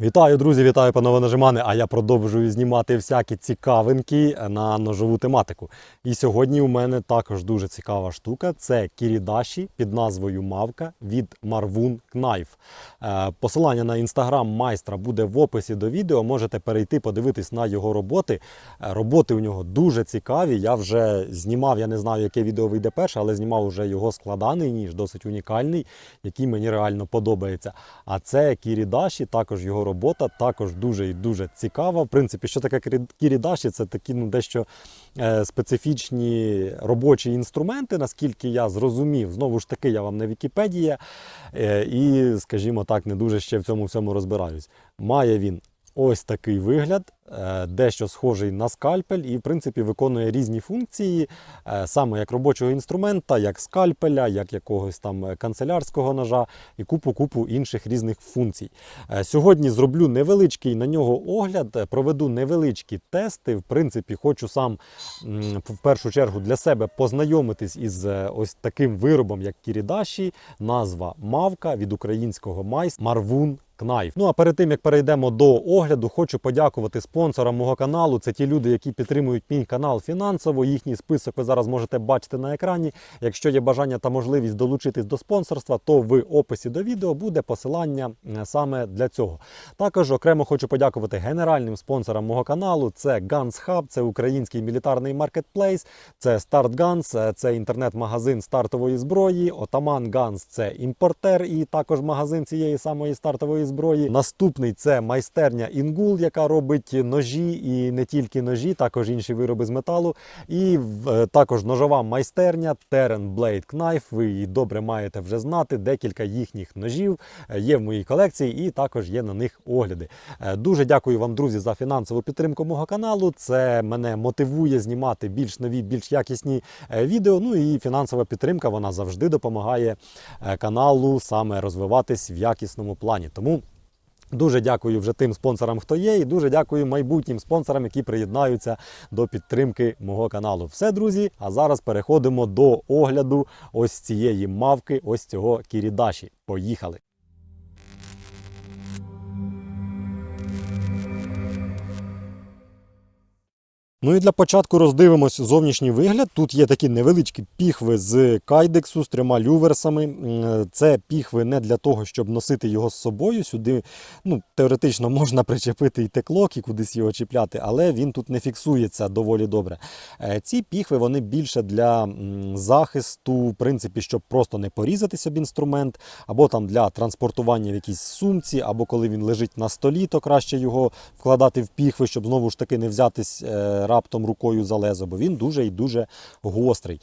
Вітаю, друзі, вітаю, панове нажимани. А я продовжую знімати всякі цікавинки на ножову тематику. І сьогодні у мене також дуже цікава штука. Це кірідаші під назвою Мавка від Marvun Knife. Е, Посилання на інстаграм майстра буде в описі до відео. Можете перейти, подивитись на його роботи. Е, Роботи у нього дуже цікаві. Я вже знімав, я не знаю, яке відео вийде перше, але знімав уже його складаний ніж, досить унікальний, який мені реально подобається. А це кірідаші, також його робота, також дуже і дуже цікава. В принципі, що таке кірідаші? Це такі ну, дещо е, специфічні робочі інструменти, наскільки я зрозумів. Знову ж таки, я вам не Вікіпедія, е, і, скажімо так, не дуже ще в цьому всьому розбираюсь. Має він ось такий вигляд, е, дещо схожий на скальпель, і в принципі виконує різні функції, е, саме як робочого інструмента, як скальпеля, як якогось там е, канцелярського ножа і купу-купу інших різних функцій. Сьогодні зроблю невеличкий на нього огляд, проведу невеличкі тести. В принципі, хочу сам в першу чергу для себе познайомитись із ось таким виробом, як кірідаші, назва Мавка від українського майстра Марвун Knife. Ну а перед тим як перейдемо до огляду, хочу подякувати спонсорам мого каналу. Це ті люди, які підтримують мій канал фінансово. Їхній список ви зараз можете бачити на екрані. Якщо є бажання та можливість долучитись до спонсорства, то в описі до відео буде посилання е, саме для цього. Також окремо хочу подякувати генеральним спонсорам мого каналу. Це Guns Hub, це український мілітарний маркетплейс, це Start Guns, е, це інтернет-магазин стартової зброї. Отаман Guns – це імпортер і також магазин цієї самої стартової зброї. Наступний це майстерня Інгул, яка робить ножі і не тільки ножі, також інші вироби з металу. І е, також ножова майстерня Terran Blade Knife. Ви її добре маєте вже знати. Декілька їхніх ножів е, є в моїй колекції, і також є на них огляди. Е, Дуже дякую вам, друзі, за фінансову підтримку мого каналу. Це мене мотивує знімати більш нові, більш якісні відео. Ну і фінансова підтримка вона завжди допомагає каналу саме розвиватись в якісному плані. Тому. Дуже дякую вже тим спонсорам, хто є, і дуже дякую майбутнім спонсорам, які приєднаються до підтримки мого каналу. Все, друзі. А зараз переходимо до огляду ось цієї мавки, ось цього кірідаші. Поїхали! Ну і для початку роздивимось зовнішній вигляд. Тут є такі невеличкі піхви з кайдексу з трьома люверсами. Це піхви не для того, щоб носити його з собою. Сюди ну, теоретично можна причепити і теклок, і кудись його чіпляти, але він тут не фіксується доволі добре. Е, Ці піхви вони більше для захисту, в принципі, щоб просто не порізатися об інструмент, або там для транспортування в якійсь сумці, або коли він лежить на столі, то краще його вкладати в піхви, щоб знову ж таки не взятись е, раптом рукою за лезо, бо він дуже і дуже гострий.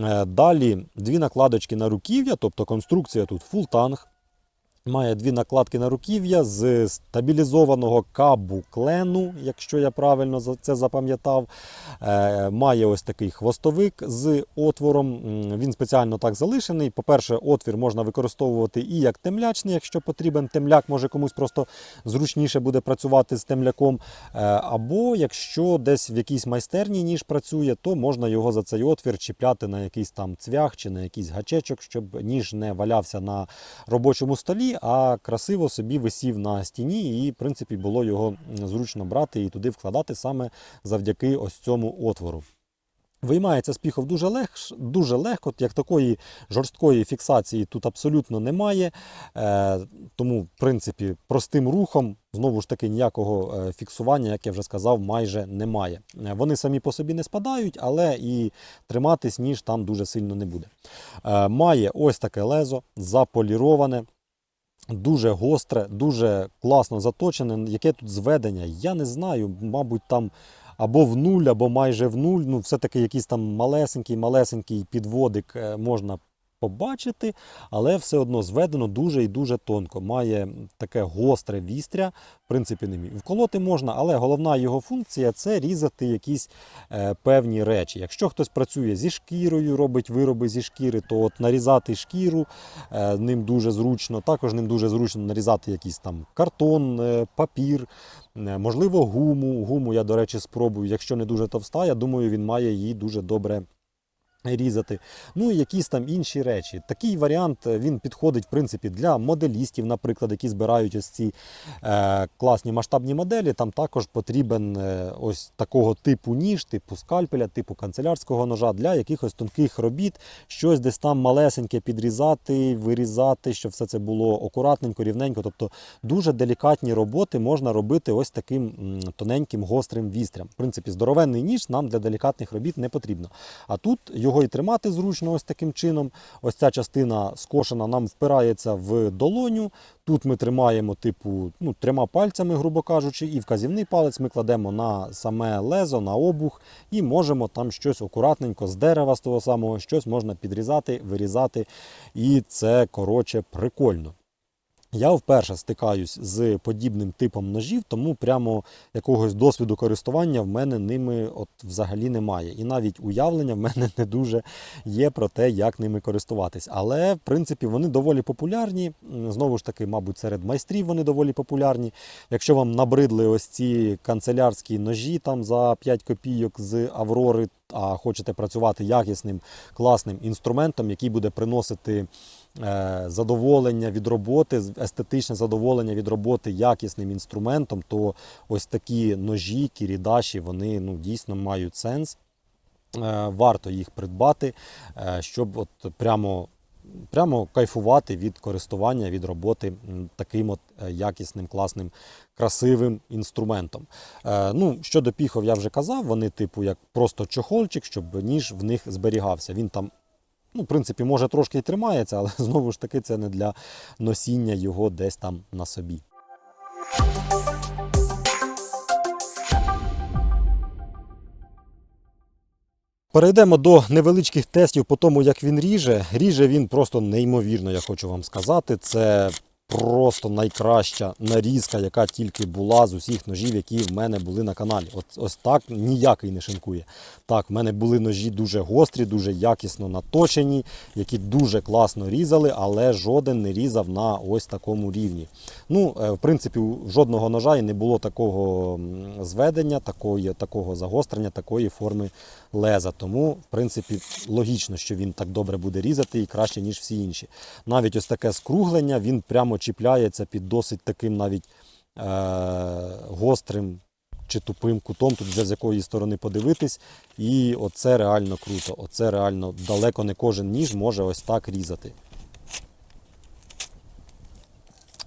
Е, Далі дві накладочки на руків'я, тобто конструкція тут фултанг. Має дві накладки на руків'я з стабілізованого кабу клену, якщо я правильно це запам'ятав. Е, Має ось такий хвостовик з отвором. Він спеціально так залишений. По-перше, отвір можна використовувати і як темлячний, якщо потрібен темляк, може комусь просто зручніше буде працювати з темляком. Е, Або якщо десь в якійсь майстерні ніж працює, то можна його за цей отвір чіпляти на якийсь там цвях чи на якийсь гачечок, щоб ніж не валявся на робочому столі, а красиво собі висів на стіні, і в принципі було його зручно брати і туди вкладати саме завдяки ось цьому отвору. Виймається з піхов дуже, легш, дуже легко, як такої жорсткої фіксації тут абсолютно немає. Е, тому, в принципі, простим рухом, знову ж таки, ніякого е, фіксування, як я вже сказав, майже немає. Е, Вони самі по собі не спадають, але і триматись ніж там дуже сильно не буде. Е, має ось таке лезо, заполіроване. Дуже гостре, дуже класно заточене. Яке тут зведення? Я не знаю. Мабуть, там або в нуль, або майже в нуль. Ну, все-таки якийсь там малесенький, малесенький підводик е, можна побачити, але все одно зведено дуже і дуже тонко. Має таке гостре вістря, в принципі, ним і вколоти можна, але головна його функція це різати якісь е, певні речі. Якщо хтось працює зі шкірою, робить вироби зі шкіри, то от нарізати шкіру е, ним дуже зручно. Також ним дуже зручно нарізати якийсь там картон, е, папір, е, можливо, гуму. Гуму я, до речі, спробую. Якщо не дуже товста, я думаю, він має її дуже добре різати. Ну і якісь там інші речі. Такий варіант е, він підходить, в принципі, для моделістів, наприклад, які збирають ось ці е, класні масштабні моделі. Там також потрібен е, ось такого типу ніж, типу скальпеля, типу канцелярського ножа для якихось тонких робіт, щось десь там малесеньке підрізати, вирізати, щоб все це було акуратненько, рівненько. Тобто дуже делікатні роботи можна робити ось таким тоненьким гострим вістрям. В принципі, здоровенний ніж нам для делікатних робіт не потрібно. А тут його і тримати зручно ось таким чином. Ось ця частина скошена нам впирається в долоню. Тут ми тримаємо, типу, ну, трьома пальцями, грубо кажучи, і вказівний палець ми кладемо на саме лезо, на обух, і можемо там щось акуратненько з дерева з того самого, щось можна підрізати, вирізати. І це коротше прикольно. Я вперше стикаюсь з подібним типом ножів, тому прямо якогось досвіду користування в мене ними от взагалі немає. І навіть уявлення в мене не дуже є про те, як ними користуватись. Але в принципі вони доволі популярні. Знову ж таки, мабуть, серед майстрів вони доволі популярні. Якщо вам набридли ось ці канцелярські ножі там за 5 копійок з Аврори, а хочете працювати якісним, класним інструментом, який буде приносити задоволення від роботи, естетичне задоволення від роботи якісним інструментом, то ось такі ножі, кірідаші, вони ну, дійсно мають сенс. Е, Варто їх придбати, е, щоб от прямо, прямо кайфувати від користування, від роботи таким от е, якісним, класним, красивим інструментом. Е, Ну, щодо піхов, я вже казав, вони типу як просто чохольчик, щоб ніж в них зберігався. Він там, ну, в принципі, може трошки й тримається, але знову ж таки це не для носіння його десь там на собі. Перейдемо до невеличких тестів по тому, як він ріже. Ріже він просто неймовірно, я хочу вам сказати. Це просто найкраща нарізка, яка тільки була з усіх ножів, які в мене були на каналі. От, ось так ніякий не шинкує. Так, в мене були ножі дуже гострі, дуже якісно наточені, які дуже класно різали, але жоден не різав на ось такому рівні. Ну, е, в принципі, жодного ножа і не було такого зведення, такої, такого загострення, такої форми леза. Тому, в принципі, логічно, що він так добре буде різати і краще, ніж всі інші. Навіть ось таке скруглення, він прямо чіпляється під досить таким навіть е- гострим чи тупим кутом, тут вже з якої сторони подивитись. І оце реально круто. Оце реально далеко не кожен ніж може ось так різати.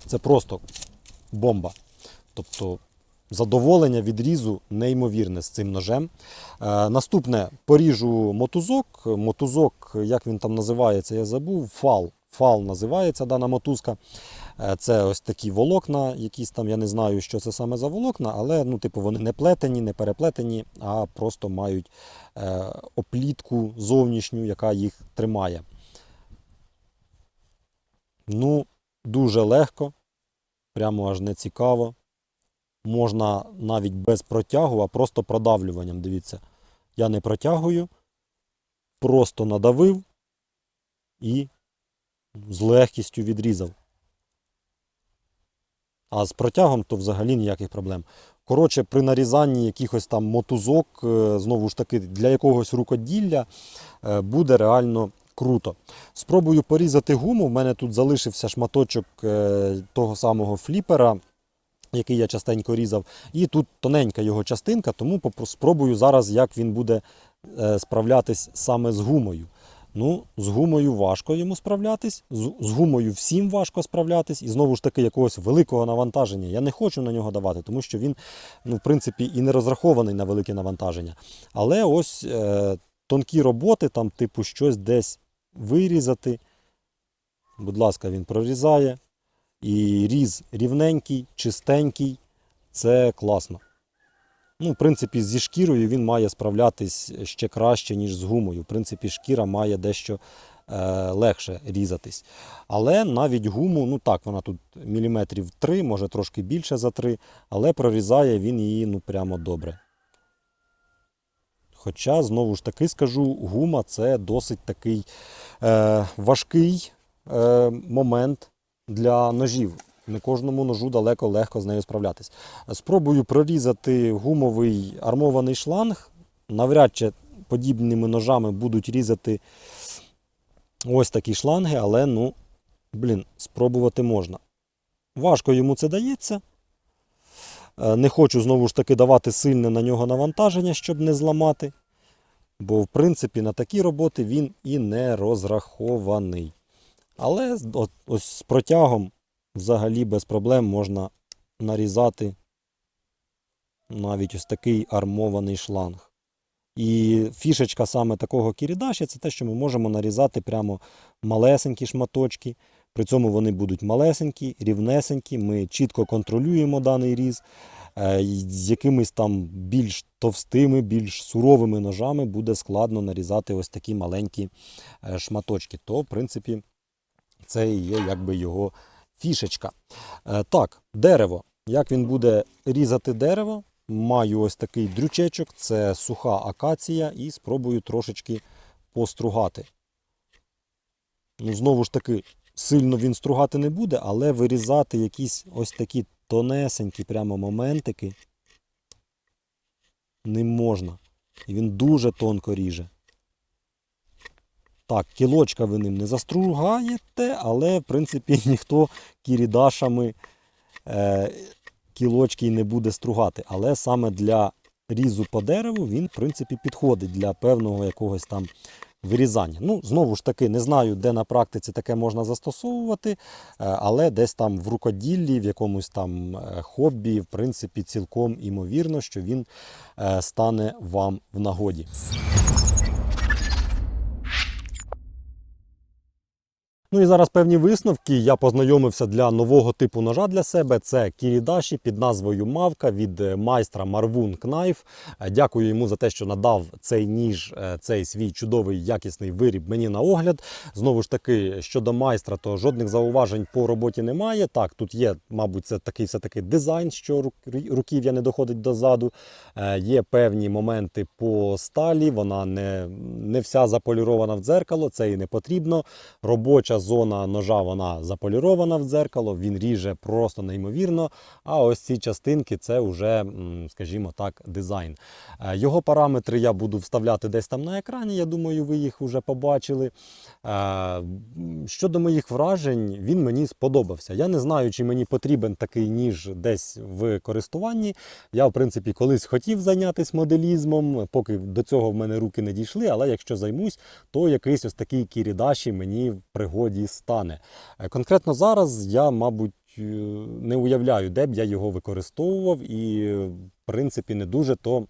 Це просто бомба. Тобто задоволення від різу неймовірне з цим ножем. Е, наступне поріжу мотузок. Мотузок, як він там називається, я забув. Фал. Фал називається дана мотузка. Е, Це ось такі волокна, якісь там, я не знаю, що це саме за волокна, але ну, типу, вони не плетені, не переплетені, а просто мають е, оплітку зовнішню, яка їх тримає. Ну, дуже легко, прямо аж не цікаво. Можна навіть без протягу, а просто продавлюванням. Дивіться, я не протягую, просто надавив і з легкістю відрізав. А з протягом то взагалі ніяких проблем. Коротше, при нарізанні якихось там мотузок, е, знову ж таки, для якогось рукоділля е, буде реально круто. Спробую порізати гуму. У мене тут залишився шматочок е, того самого фліпера, який я частенько різав. І тут тоненька його частинка, тому спробую зараз, як він буде справлятись саме з гумою. Ну, з гумою важко йому справлятись, з, з гумою всім важко справлятись, і знову ж таки якогось великого навантаження я не хочу на нього давати, тому що він, ну, в принципі, і не розрахований на велике навантаження. Але ось е, тонкі роботи, там, типу, щось десь вирізати. Будь ласка, він прорізає. І різ рівненький, чистенький. Це класно. Ну, в принципі, зі шкірою він має справлятись ще краще, ніж з гумою. В принципі, шкіра має дещо е, легше різатись. Але навіть гуму, ну так, вона тут міліметрів 3, може трошки більше за 3, але прорізає він її ну, прямо добре. Хоча, знову ж таки скажу, гума це досить такий е, важкий е, момент для ножів. Не кожному ножу далеко легко з нею справлятись. Спробую прорізати гумовий армований шланг. Навряд чи подібними ножами будуть різати ось такі шланги, але ну, блін, спробувати можна. Важко йому це дається. Е, Не хочу знову ж таки давати сильне на нього навантаження, щоб не зламати. Бо, в принципі, на такі роботи він і не розрахований. Але от, ось з протягом взагалі без проблем можна нарізати навіть ось такий армований шланг. І фішечка саме такого кірідаші це те, що ми можемо нарізати прямо малесенькі шматочки. При цьому вони будуть малесенькі, рівнесенькі. Ми чітко контролюємо даний різ. Е, З якимись там більш товстими, більш суровими ножами буде складно нарізати ось такі маленькі е, шматочки. То, в принципі, це і є якби його фішечка. Е, Так, дерево. Як він буде різати дерево? Маю ось такий дрючечок, це суха акація, і спробую трошечки постругати. Ну, знову ж таки, сильно він стругати не буде, але вирізати якісь ось такі тонесенькі прямо моментики не можна. І він дуже тонко ріже. Так, кілочка ви ним не застругаєте, але, в принципі, ніхто кірідашами е, кілочки не буде стругати. Але саме для різу по дереву він, в принципі, підходить для певного якогось там вирізання. Ну, знову ж таки, не знаю, де на практиці таке можна застосовувати, е, але десь там в рукоділлі, в якомусь там е, хобі, в принципі, цілком імовірно, що він е, стане вам в нагоді. Ну і зараз певні висновки. Я познайомився для нового типу ножа для себе. Це Кірідаші під назвою Мавка від е, майстра Marvun Knife. Е, Дякую йому за те, що надав цей ніж, е, цей свій чудовий якісний виріб мені на огляд. Знову ж таки, щодо майстра, то жодних зауважень по роботі немає. Так, тут є, мабуть, це такий все-таки дизайн, що руків'я не доходить дозаду. Є певні моменти по сталі, вона не, не вся заполірована в дзеркало, це і не потрібно. Робоча зона ножа вона заполірована в дзеркало, він ріже просто неймовірно. А ось ці частинки це вже, скажімо так, дизайн. Е, Його параметри я буду вставляти десь там на екрані. Я думаю, ви їх вже побачили. Е, Щодо моїх вражень, він мені сподобався. Я не знаю, чи мені потрібен такий ніж десь в користуванні. Я, в принципі, колись хотів зайнятися моделізмом, поки до цього в мене руки не дійшли, але якщо займусь, то якийсь ось такий кірідаші мені в пригоді стане. Е, Конкретно зараз я, мабуть, е, не уявляю, де б я його використовував, і, в принципі, не дуже то.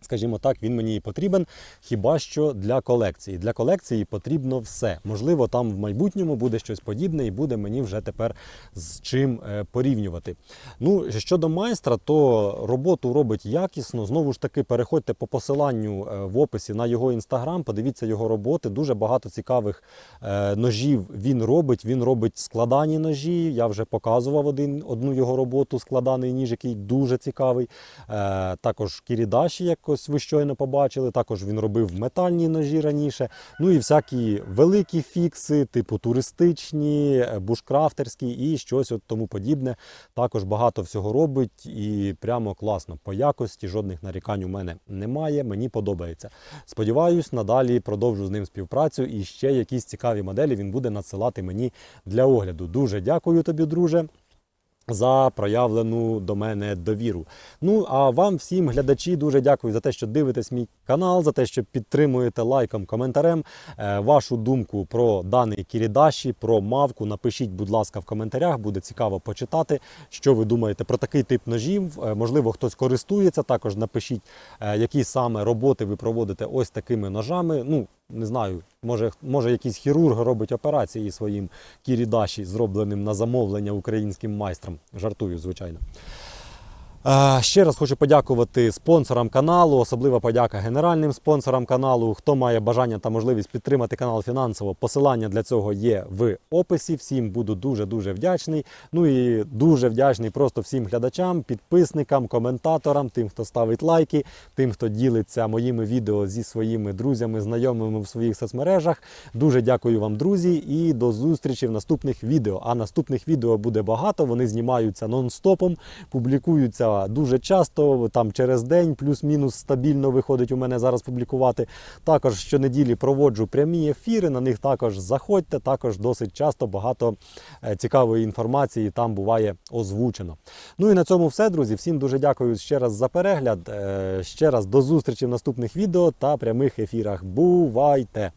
Скажімо так, він мені і потрібен хіба що для колекції. Для колекції потрібно все. Можливо, там в майбутньому буде щось подібне і буде мені вже тепер з чим е, порівнювати. Ну, щодо майстра, то роботу робить якісно. Знову ж таки, переходьте по посиланню е, в описі на його інстаграм, подивіться його роботи. Дуже багато цікавих е, ножів він робить. Він робить складані ножі. Я вже показував один, одну його роботу, складаний ніж, який дуже цікавий. Також кірідаші, якось ви щойно побачили. Також він робив метальні ножі раніше. Ну і всякі великі фікси, типу туристичні, бушкрафтерські і щось от тому подібне. Також багато всього робить і прямо класно. По якості жодних нарікань у мене немає. Мені подобається. Сподіваюсь, надалі продовжу з ним співпрацю і ще якісь цікаві моделі він буде надсилати мені для огляду. Дуже дякую тобі, друже. За проявлену до мене довіру. Ну а вам, всім глядачі, дуже дякую за те, що дивитесь мій канал, за те, що підтримуєте лайком, коментарем. Е, вашу думку про даний Кірідаші, про мавку. Напишіть, будь ласка, в коментарях. Буде цікаво почитати, що ви думаєте про такий тип ножів. Е, можливо, хтось користується. Також напишіть, е, які саме роботи ви проводите ось такими ножами. Ну, не знаю, може, може якийсь хірург робить операції своїм кірідаші, зробленим на замовлення українським майстрам. Жартую, звичайно. Ще раз хочу подякувати спонсорам каналу, особлива подяка генеральним спонсорам каналу. Хто має бажання та можливість підтримати канал фінансово, посилання для цього є в описі. Всім буду дуже-дуже вдячний. Ну і дуже вдячний просто всім глядачам, підписникам, коментаторам, тим, хто ставить лайки, тим, хто ділиться моїми відео зі своїми друзями, знайомими в своїх соцмережах. Дуже дякую вам, друзі, і до зустрічі в наступних відео. А наступних відео буде багато. Вони знімаються нон-стопом, публікуються дуже часто, там через день, плюс-мінус стабільно виходить у мене зараз публікувати. Також щонеділі проводжу прямі ефіри. На них також заходьте. Також досить часто багато е, цікавої інформації там буває озвучено. Ну і на цьому все, друзі. Всім дуже дякую ще раз за перегляд. Е, Ще раз до зустрічі в наступних відео та прямих ефірах. Бувайте!